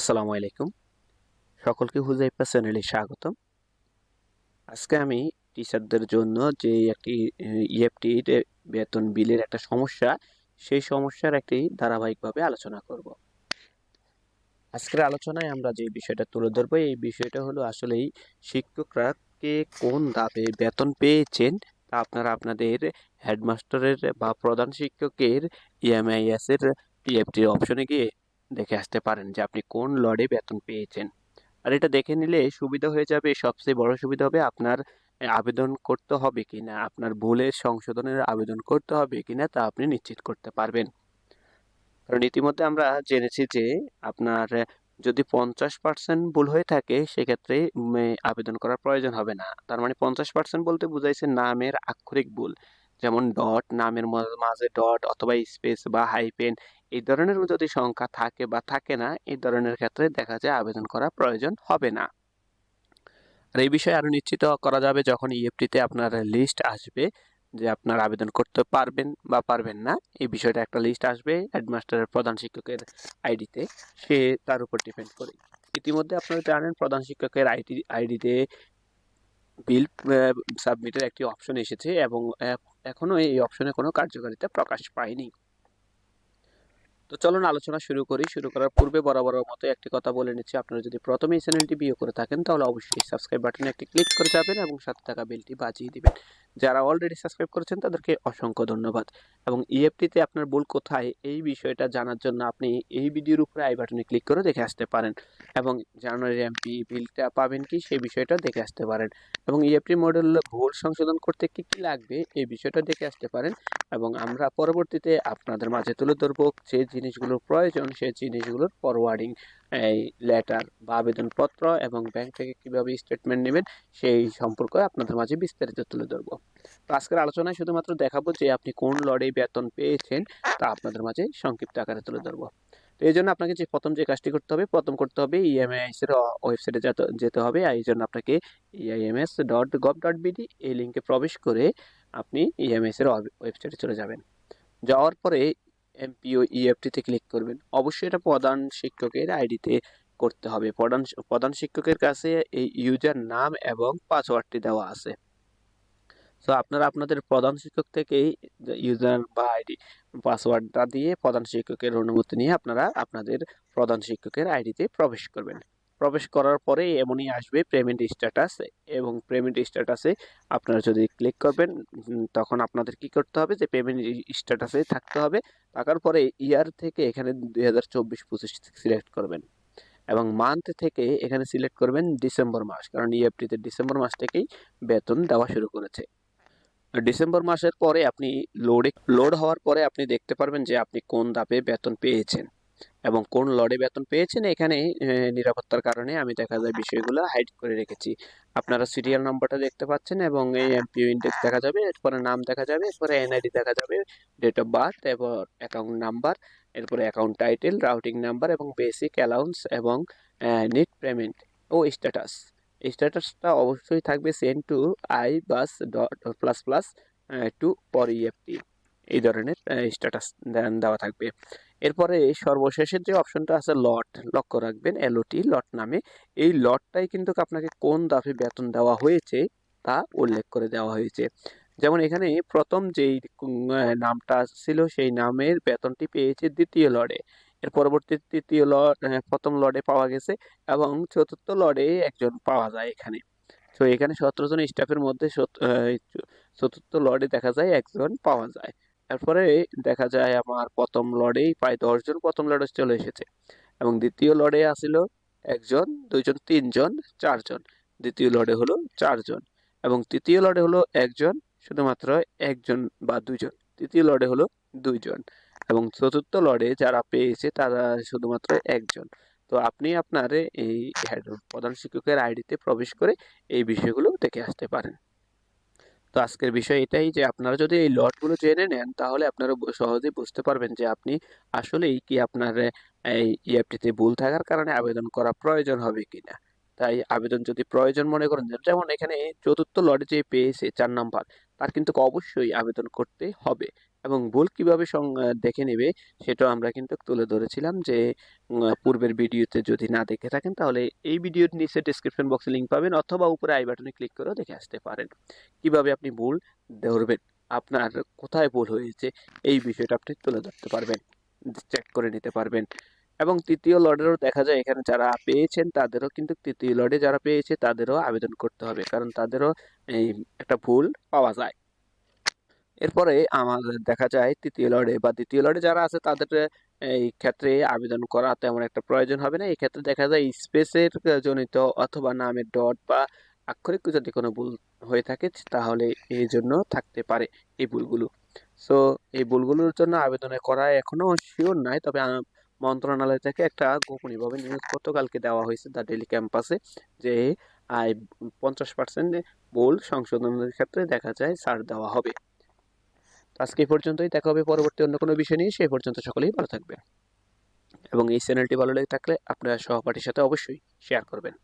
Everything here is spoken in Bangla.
আসসালামু আলাইকুম। সকলকে হুজাইফা চ্যানেলে স্বাগতম। আজকে আমি টিচারদের জন্য যে একটি ইএফটির বেতন বিলের একটা সমস্যা, সেই সমস্যার একটি ধারাবাহিকভাবে আলোচনা করব। আজকের আলোচনায় আমরা যে বিষয়টা তুলে ধরবো, এই বিষয়টা হলো আসলেই শিক্ষকরা কে কোন ধাপে বেতন পেয়েছেন তা আপনারা আপনাদের হেডমাস্টারের বা প্রধান শিক্ষকের ইএমআইএস এর পিএফটির অপশনে গিয়ে দেখে আসতে পারেন যে আপনি কোন লডে বেতন পেয়েছেন। আর এটা দেখে নিলে সুবিধা হয়ে যাবে, সবচেয়ে বড় সুবিধা হবে আপনার আবেদন করতে হবে কি না আপনার ভুলের সংশোধনের আবেদন করতে হবে কি না তা আপনি নিশ্চিত করতে পারবেন। কারণ ইতিমধ্যে আমরা জেনেছি যে আপনার যদি পঞ্চাশ পার্সেন্ট ভুল হয়ে থাকে, সেক্ষেত্রে আবেদন করার প্রয়োজন হবে না। তার মানে পঞ্চাশ পার্সেন্ট বলতে বুঝাইছে নামের আক্ষরিক ভুল। যেমন ডট নামের মাঝে ডট অথবা স্পেস বা হাইপেন এই ধরনের যদি সংখ্যা থাকে বা থাকে না, এই ধরনের ক্ষেত্রে দেখা যায় আবেদন করা প্রয়োজন হবে না। আর এই বিষয়ে আরও নিশ্চিত করা যাবে যখন ইএফটিতে আপনার লিস্ট আসবে যে আপনার আবেদন করতে পারবেন বা পারবেন না, এই বিষয়টা একটা লিস্ট আসবে হেডমাস্টারের প্রধান শিক্ষকের আইডিতে সে তার উপর ডিপেন্ড করে। ইতিমধ্যে আপনারা জানেন প্রধান শিক্ষকের আইডি আইডিতে বিল সাবমিটের একটি অপশন এসেছে এবং এখ- এখনও এই অপশনে কোনো কার্যকারিতা প্রকাশ পায়নি। তো চলুন আলোচনা শুরু করি। শুরু করার পূর্বে বরাবর মতো একটি কথা বলে নিচ্ছি। আপনারা যদি প্রথমে এই চ্যানেলটি বিয়ে করে থাকেন, তাহলে অবশ্যই সাবস্ক্রাইব বাটনে একটি ক্লিক করে যাবেন এবং সাথে থাকা বেলটি বাজিয়ে দিবেন। যারা অলরেডি সাবস্ক্রাইব করেছেন, তাদেরকে অসংখ্য ধন্যবাদ। এবং ইএফটিতে আপনার ভুল কোথায়, এই বিষয়টা জানার জন্য আপনি এই ভিডিওর উপরে আই বাটনে ক্লিক করে দেখে আসতে পারেন। এবং জানুয়ারি এমপি বিলটা পাবেন কি, সেই বিষয়টা দেখে আসতে পারেন। এবং ইএফটি মডেল ভুল সংশোধন করতে কি কি লাগবে, এই বিষয়টা দেখে আসতে পারেন। এবং আমরা পরবর্তীতে আপনাদের মাঝে তুলে ধরবো যে জিনিসগুলোর প্রয়োজন, সেই জিনিসগুলোর ফরওয়ার্ডিং এই লেটার বা আবেদনপত্র এবং ব্যাংক থেকে কীভাবে স্টেটমেন্ট নেবেন, সেই সম্পর্কে আপনাদের মাঝে বিস্তারিত তুলে ধরবো। তো আজকের আলোচনায় শুধুমাত্র দেখাবো যে আপনি কোন লড়ে বেতন পেয়েছেন, তা আপনাদের মাঝে সংক্ষিপ্ত আকারে তুলে ধরবো। তো এই জন্য আপনাকে যে প্রথম যে কাজটি করতে হবে, প্রথম করতে হবে ইএমআইএস এর ওয়েবসাইটে যেতে হবে। এই জন্য আপনাকে EIMS dot gov dot BD এই লিঙ্কে প্রবেশ করে আপনি ইএমএস এর ওয়েবসাইটে চলে যাবেন। যাওয়ার পরে এমপিও ইএফটিতে ক্লিক করবেন। অবশ্যই এটা প্রধান শিক্ষকের আইডিতে করতে হবে। প্রধান প্রধান শিক্ষকের কাছে এই ইউজার নাম এবং পাসওয়ার্ডটি দেওয়া আছে। সো আপনারা আপনাদের প্রধান শিক্ষক থেকেই ইউজার বা আইডি পাসওয়ার্ডটা দিয়ে প্রধান শিক্ষকের অনুমতি নিয়ে আপনারা আপনাদের প্রধান শিক্ষকের আইডিতে প্রবেশ করবেন। প্রবেশ করার পরে এমনই আসবে পেমেন্ট স্ট্যাটাস এবং পেমেন্ট স্ট্যাটাসে আপনারা যদি ক্লিক করবেন তখন আপনাদের কি করতে হবে যে পেমেন্ট স্ট্যাটাসে থাকতে হবে। থাকার পরে ইয়ার থেকে এখানে দুই হাজার চব্বিশ পঁচিশ সিলেক্ট করবেন। এবং মান্থ থেকে এখানে সিলেক্ট করবেন ডিসেম্বর মাস, কারণ ইএফটিতে ডিসেম্বর মাস থেকেই বেতন দেওয়া শুরু করেছে। ডিসেম্বর মাসের পরে আপনি লোডে লোড হওয়ার পরে আপনি দেখতে পারবেন যে আপনি কোন ধাপে বেতন পেয়েছেন। এবং কোন লডে বেতন পেয়েছেন এখানে নিরাপত্তার কারণে আমি দেখা যায় বিষয়গুলো হাইড করে রেখেছি। আপনারা সিরিয়াল নাম্বারটা দেখতে পাচ্ছেন এবং এই এমপিও ইন্ডেক্স দেখা যাবে, এরপরে নাম দেখা যাবে, এরপরে এনআইডি দেখা যাবে ডেট অফ বার্থ এবং অ্যাকাউন্ট নাম্বার এরপরে অ্যাকাউন্ট টাইটেল রাউটিং নাম্বার এবং বেসিক অ্যালাউন্স এবং নেট পেমেন্ট ও স্ট্যাটাস স্ট্যাটাসটা অবশ্যই থাকবে send to iBAS dot plus plus to পর ইএফটি এই ধরনের স্ট্যাটাস দেওয়া থাকবে। এরপরে সর্বশেষের যে অপশনটা আছে লট লক্ষ্য রাখবেন এলওটি লট নামে। এই লটটাই কিন্তু আপনাকে কোন দাফে বেতন দেওয়া হয়েছে তা উল্লেখ করে দেওয়া হয়েছে। যেমন এখানে প্রথম যেই নামটা ছিল সেই নামের বেতনটি পেয়েছে দ্বিতীয় লটে। এর পরবর্তী তৃতীয় লড প্রথম লডে পাওয়া গেছে এবং চতুর্থ লডে একজন পাওয়া যায় এখানে। তো এখানে সতেরো জন স্টাফের মধ্যে চতুর্থ লডে দেখা যায় একজন পাওয়া যায়। তারপরে দেখা যায় আমার প্রথম লড়েই প্রায় দশজন প্রথম লড়ে চলে এসেছে। এবং দ্বিতীয় লড়ে আসিল একজন, দুইজন, তিনজন, চারজন। দ্বিতীয় লড়ে হলো চারজন। এবং তৃতীয় লড়ে হলো একজন, শুধুমাত্র একজন বা দুজন তৃতীয় লড়ে হলো দুইজন। এবং চতুর্থ লড়ে যারা পেয়েছে তারা শুধুমাত্র একজন। তো আপনি আপনার এই প্রধান শিক্ষকের আইডিতে প্রবেশ করে এই বিষয়গুলো দেখে আসতে পারেন। তো আজকের বিষয় এটাই যে আপনারা যদি এই লটগুলো জেনে নেন, তাহলে আপনারা সহজেই বুঝতে পারবেন যে আপনি আসলেই কি আপনার এই ইএফটিতে ভুল থাকার কারণে আবেদন করা প্রয়োজন হবে কিনা। তাই আবেদন যদি প্রয়োজন মনে করেন যেমন এখানে চতুর্থ লটে যে পেয়েছে চার নাম্বার, তার কিন্তু অবশ্যই আবেদন করতে হবে। এবং ভুল কীভাবে দেখে নেবে সেটাও আমরা কিন্তু তুলে ধরেছিলাম যে পূর্বের ভিডিওতে যদি না দেখে থাকেন তাহলে এই ভিডিওর নিচে ডিসক্রিপশন বক্সে লিংক পাবেন অথবা উপরে আই বাটনে ক্লিক করেও দেখে আসতে পারেন। কীভাবে আপনি ভুল ধরবেন, আপনার কোথায় ভুল হয়েছে এই বিষয়টা আপনি তুলে ধরতে পারবেন চেক করে নিতে পারবেন। এবং তৃতীয় লটেরও দেখা যায় এখানে যারা পেয়েছেন তাদেরও কিন্তু তৃতীয় লটে যারা পেয়েছে তাদেরও আবেদন করতে হবে। কারণ তাদেরও এই একটা ভুল পাওয়া যায়। এরপরে আমাদের দেখা যায় তৃতীয় লড়ে বা দ্বিতীয় লড়ে যারা আছে তাদের এই ক্ষেত্রে আবেদন করা তেমন একটা প্রয়োজন হবে না। এই ক্ষেত্রে দেখা যায় স্পেসের জনিত অথবা নামের ডট বা আক্ষরিক যদি কোনো ভুল হয়ে থাকে তাহলে এই জন্য থাকতে পারে এই ভুলগুলো। সো, এই ভুলগুলোর জন্য আবেদন করা এখনও শিওর নাই, তবে মন্ত্রণালয় থেকে একটা গোপনীয়ভাবে নিউজ গতকালকে দেওয়া হয়েছে দ্য ডেলি ক্যাম্পাসে যে আই, পঞ্চাশ পার্সেন্ট ভুল সংশোধনের ক্ষেত্রে দেখা যায় ছাড় দেওয়া হবে। আজকে পর্যন্তই। দেখা হবে পরবর্তী অন্য কোনো বিষয় নিয়ে। সে পর্যন্ত সকলেই ভালো থাকবেন। এবং এই চ্যানেলটি ভালো লেগে থাকলে আপনার সহপাঠীর সাথে অবশ্যই শেয়ার করবেন।